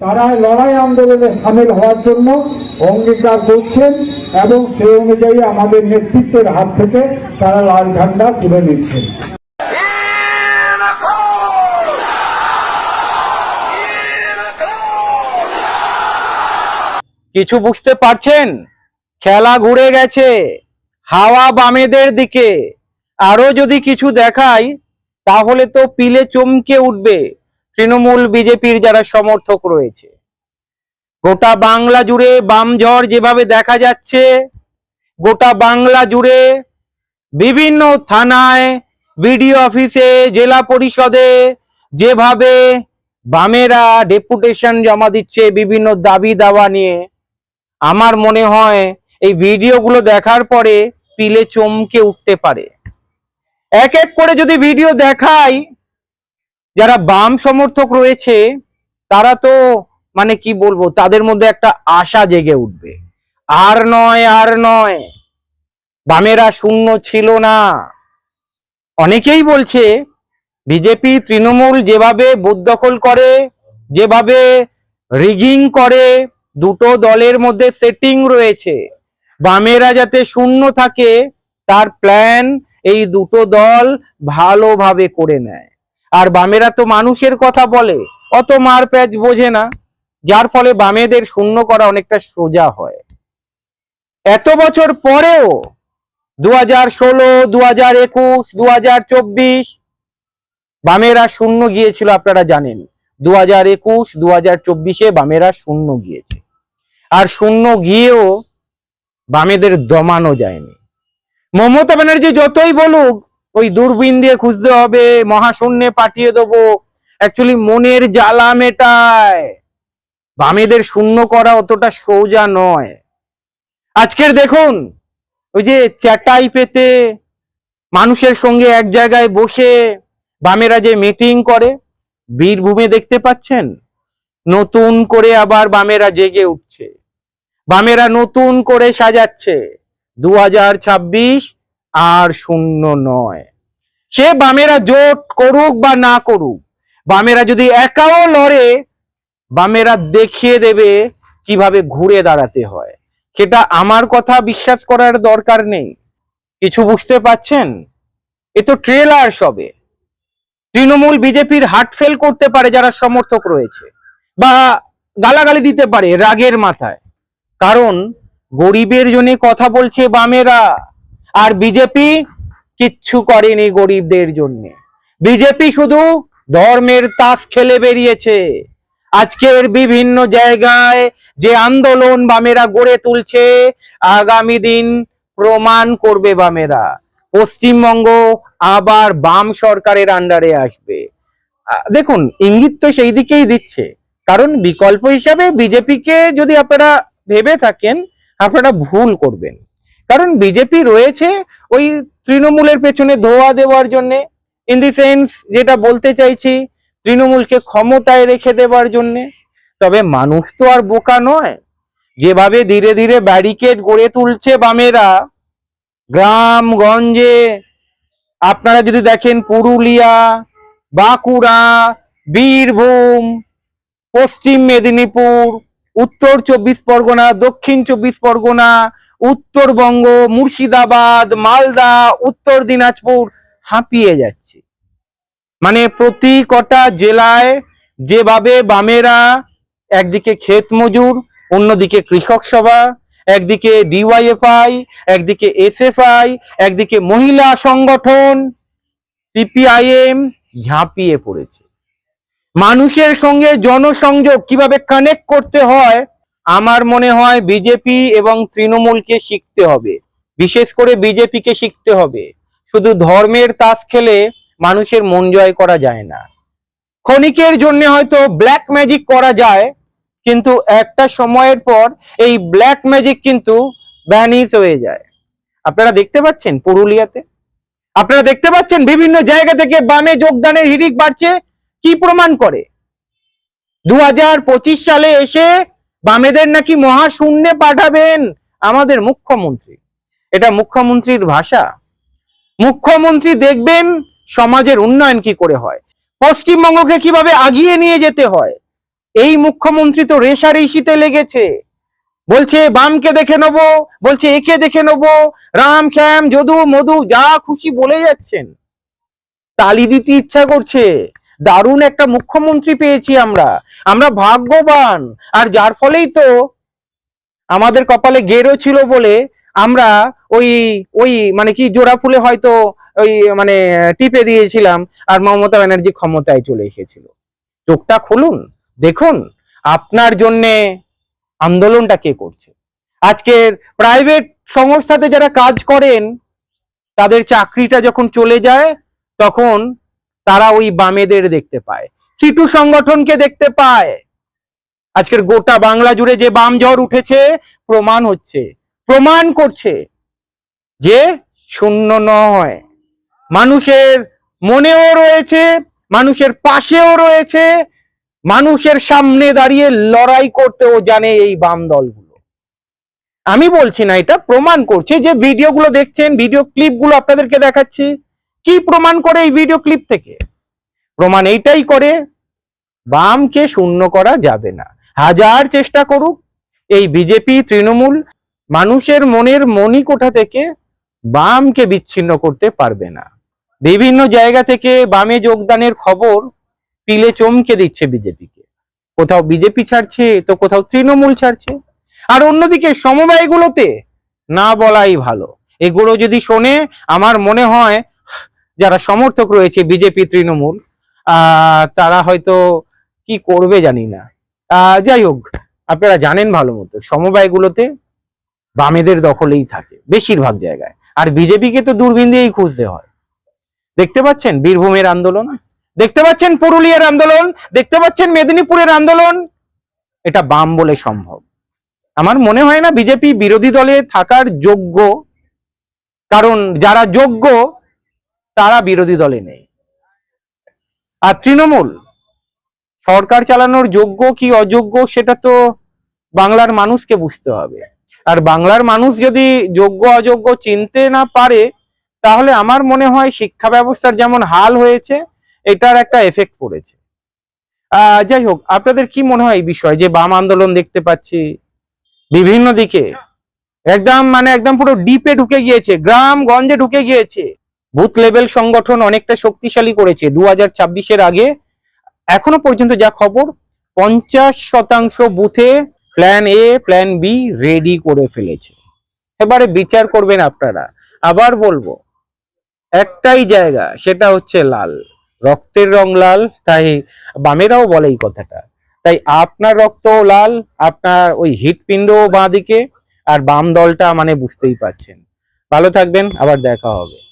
তারা লড়াই আন্দোলনে সামিল হওয়ার জন্য অঙ্গীকার করছেন এবং সেই অনুযায়ী আমাদের নেতৃত্বের হাত থেকে তারা লাল ঝান্ডা তুলে নিচ্ছেন। কিছু বুঝতে পারছেন? খেলা ঘুরে গেছে। হাওয়া বামেদের দিকে। আরও যদি কিছু দেখাই, তাহলে তো পিলে চমকে উঠবে তৃণমূল বিজেপির যারা সমর্থক রয়েছে। গোটা বাংলা জুড়ে বাম ঝড় যেভাবে দেখা যাচ্ছে, গোটা বাংলা জুড়ে বিভিন্ন থানায়, বিডিও অফিসে, জেলা পরিষদে যেভাবে বামেরা ডেপুটেশন জমা দিচ্ছে বিভিন্ন দাবি দাওয়া নিয়ে, আমার মনে হয় এই ভিডিওগুলো দেখার পরে পিলে চমকে উঠতে পারে। এক এক করে যদি ভিডিও দেখাই, যারা বাম সমর্থক রয়েছে, তারা তো মানে কি বলব, তাদের মধ্যে একটা আশা জেগে উঠবে। আর নয় আর নয়, বামেরা শূন্য ছিল না। অনেকেই বলছে, বিজেপি, তৃণমূল যেভাবে বুথ দখল করে, যেভাবে রিগিং করে, দুটো দলের মধ্যে সেটিং রয়েছে। বামেরা যাতে শূন্য থাকে, তার প্ল্যান এই দুটো দল ভালোভাবে করে নেয়। আর বামেরা তো মানুষের কথা বলে, অত মার প্যাচ বোঝে না। যার ফলে বামেদের শূন্য করা অনেকটা সোজা হয়। এত বছর পরেও দু হাজার ষোলো দু হাজার একুশ দু হাজার চব্বিশ বামেরা শূন্য গিয়েছিল আপনারা জানেন। দু হাজার একুশ দু হাজার চব্বিশে বামেরা শূন্য গিয়েছে। আর শূন্য গিয়েও বামেদের দমানো যায়নি। মমতা ব্যানার্জি যতই বলুক, ওই দূরবীন দিয়ে খুঁজতে হবে, মহাশূন্যে পাঠিয়ে দেবো। অ্যাকচুয়ালি মনের জ্বালা মেটায়। বামেদের শূন্য করা অতটা সোজা নয়। আজকের দেখুন, ওই যে চ্যাটাই পেতে মানুষের সঙ্গে এক জায়গায় বসে বামেরা যে মিটিং করে, বীরভূমে দেখতে পাচ্ছেন? নতুন করে আবার বামেরা জেগে উঠছে। বামেরা নতুন করে সাজাচ্ছে। আর শূন্য নয়। সে বামেরা জোট করুক বা না করুক, বামেরা যদি একাও লড়ে, বামেরা দেখিয়ে দেবে কীভাবে ঘুরে দাঁড়াতে হয়। সেটা আমার কথা বিশ্বাস করার দরকার নেই। কিছু বুঝতে পাচ্ছেন? এ তো ট্রেলার সবে। তৃণমূল বিজেপির হার্ট ফেল করতে পারে যারা সমর্থক রয়েছে, বা গালাগালি দিতে পারে রাগের মাথায়। কারণ গরিবের জন্য কথা বলছে বামেরা। আর বিজেপি কিচ্ছু করেনি গরিবদের জন্য। বিজেপি শুধু ধর্মের তাস খেলে বেরিয়েছে। আজকের বিভিন্ন জায়গায় যে আন্দোলন বামেরা গড়ে তুলছে, আগামী দিন প্রমাণ করবে বামেরা। পশ্চিমবঙ্গ আবার বাম সরকারের আন্ডারে আসবে। দেখুন, ইঙ্গিত তো সেই দিকেই দিচ্ছে। কারণ বিকল্প হিসাবে বিজেপিকে যদি আপনারা ভেবে থাকেন আপনারা ভুল করবেন। কারণ বিজেপি রয়েছে ওই তৃণমূলের পেছনে ধোয়া দেওয়ার জন্য। ইন দি সেন্স যেটা বলতে চাইছি, তৃণমূলকে ক্ষমতায় রেখে দেওয়ার জন্য। তবে মানুষ তো আর বোকা নয়। যেভাবে ধীরে ধীরে ব্যারিকেড গড়ে তুলছে বামেরা গ্রাম গঞ্জে আপনারা যদি দেখেন পুরুলিয়া, বাঁকুড়া, বীরভূম, পশ্চিম মেদিনীপুর উত্তর চব্বিশ পরগনা, দক্ষিণ চব্বিশ পরগনা, উত্তরবঙ্গ, মুর্শিদাবাদ, মালদা, উত্তর দিনাজপুর হাঁপিয়ে যাচ্ছে। মানে প্রতি কটা জেলায় যেভাবে বামেরা, একদিকে ক্ষেত মজুর, অন্যদিকে কৃষক সভা, একদিকে ডিওয়াইএফআই, একদিকে এসএফআই, একদিকে মহিলা সংগঠন, সিপিআইএম ঝাঁপিয়ে পড়েছে। মানুষের সঙ্গে জনসংযোগ কীভাবে কানেক্ট করতে হয়, আমার মনে হয় বিজেপি এবং তৃণমূলকে শিখতে হবে। বিশেষ করে বিজেপিকে শিখতে হবে। শুধু ধর্মের তাস খেলে মানুষের মন জয় করা যায় না। ক্ষণিকের জন্য হয়তো ব্ল্যাক ম্যাজিক করা যায়, কিন্তু একটা সময়ের পর এই ব্ল্যাক ম্যাজিক কিন্তু ব্যানিস হয়ে যায়। আপনারা দেখতে পাচ্ছেন পুরুলিয়াতে? আপনারা দেখতে পাচ্ছেন বিভিন্ন জায়গা থেকে বামে যোগদানের হিড়িক বাড়ছে কি প্রমাণ করে? দু হাজার পঁচিশ সালে এসে বামেদের নাকি মহাশূন্যে পাঠাবেন আমাদের মুখ্যমন্ত্রী। এটা মুখ্যমন্ত্রীর ভাষা। মুখ্যমন্ত্রী দেখবেন সমাজের উন্নয়ন কি করে হয়। পশ্চিমবঙ্গকে কীভাবে আগিয়ে নিয়ে যেতে হয়। এই মুখ্যমন্ত্রী তো রেশারেশিতে লেগেছে। বলছে, বামকে দেখে নেব, বলছে, একে দেখে নেব। রাম, শ্যাম, যদু, মধু, যা খুশি বলে যাচ্ছেন। তালি দিতে ইচ্ছা করছে। দারুণ একটা মুখ্যমন্ত্রী পেয়েছি আমরা। আমরা ভাগ্যবান। আর যার ফলেই তো আমাদের কপালে গেরো ছিল বলে আমরা ওই ওই মানে কি জোড়া ফুলে হয়তো ওই মানে টিপে দিয়েছিলাম, আর মমতা ব্যানার্জি ক্ষমতায় চলে এসেছিল। চোখটা খুলুন, দেখুন, আপনার জন্যে আন্দোলনটা কে করছে। আজকের প্রাইভেট সংস্থাতে যারা কাজ করেন, তাদের চাকরিটা যখন চলে যায়, তখন তারা ওই বামেদের দেখতে পায়। সিটু সংগঠনকে দেখতে পায়। আজকের গোটা বাংলা জুড়ে যে বাম ঝড় উঠেছে, প্রমাণ হচ্ছে। প্রমাণ করছে যে শূন্য নয়। মানুষের মনেও রয়েছে, মানুষের পাশেও রয়েছে, মানুষের সামনে দাঁড়িয়ে লড়াই করতেও জানে এই বাম দলগুলো। আমি বলছি না এটা, প্রমাণ করছে যে ভিডিওগুলো দেখছেন, ভিডিও ক্লিপগুলো আপনাদেরকে দেখাচ্ছি। কি প্রমাণ করে এই ভিডিও ক্লিপ থেকে? প্রমাণ এইটাই করে, বামকে শূন্য করা যাবে না। হাজার চেষ্টা করুক, এই বিজেপি তৃণমূল মানুষের মনের মণিকোঠা থেকে বামকে বিচ্ছিন্ন করতে পারবে না। বিভিন্ন জায়গা থেকে বামে যোগদানের খবর পিলে চমকে দিচ্ছে বিজেপিকে কোথাও বিজেপি ছাড়ছে, তো কোথাও তৃণমূল ছাড়ছে। আর অন্যদিকে সমবায়গুলোতে না বলাই ভালো। এগুলো যদি শোনে, আমার মনে হয় যারা সমর্থক রয়েছে বিজেপি, তৃণমূল তারা হয়তো কি করবে জানি না। যাই হোক, আপনারা জানেন ভালো মতো, সমবায়গুলোতে বামেদের দখলেই থাকে, বেশিরভাগ জায়গায়। আর বিজেপিকে তো দূরবীন দিয়েই খুঁজতে হয়। দেখতে পাচ্ছেন বীরভূমের আন্দোলন? দেখতে পাচ্ছেন পুরুলিয়ার আন্দোলন? দেখতে পাচ্ছেন মেদিনীপুরের আন্দোলন? এটা বাম বলে সম্ভব। আমার মনে হয় না বিজেপি বিরোধী দলে থাকার যোগ্য, কারণ যারা যোগ্য তারা বিরোধী দলে নেই। আর তৃণমূল, সরকার চালানোর যোগ্য কি অযোগ্য সেটা তো বাংলার মানুষকে বুঝতে হবে। আর বাংলার মানুষ যদি যোগ্য অযোগ্য চিনতে না পারে, তাহলে আমার মনে হয় শিক্ষা ব্যবস্থার যেমন হাল হয়েছে, এটার একটা এফেক্ট পড়েছে। যাই হোক, আপনাদের কি মনে হয় এই বিষয়ে? যে বাম আন্দোলন দেখতে পাচ্ছি, বিভিন্ন দিকে, একদম মানে একদম পুরো ডিপে ঢুকে গিয়েছে, গ্রাম গঞ্জে ঢুকে গিয়েছে। বুথ লেভেল সংগঠন অনেকটা শক্তিশালী করেছে দু হাজার আগে। এখনও পর্যন্ত যা খবর, পঞ্চাশ শতাংশ বুথে plan A plan B ready করে ফেলেছে। এবারে বিচার করবেন আপনারা। আবার বলব, একটাই জায়গা, সেটা হচ্ছে লাল। রক্তের রং লাল, তাই বামেরাও বলে এই কথাটা। তাই আপনার রক্ত লাল, আপনার ওই হৃৎপিণ্ড বাঁ দিকে আর বাম দলটা মানে বুঝতেই পাচ্ছেন ভালো থাকবেন, আবার দেখা হবে।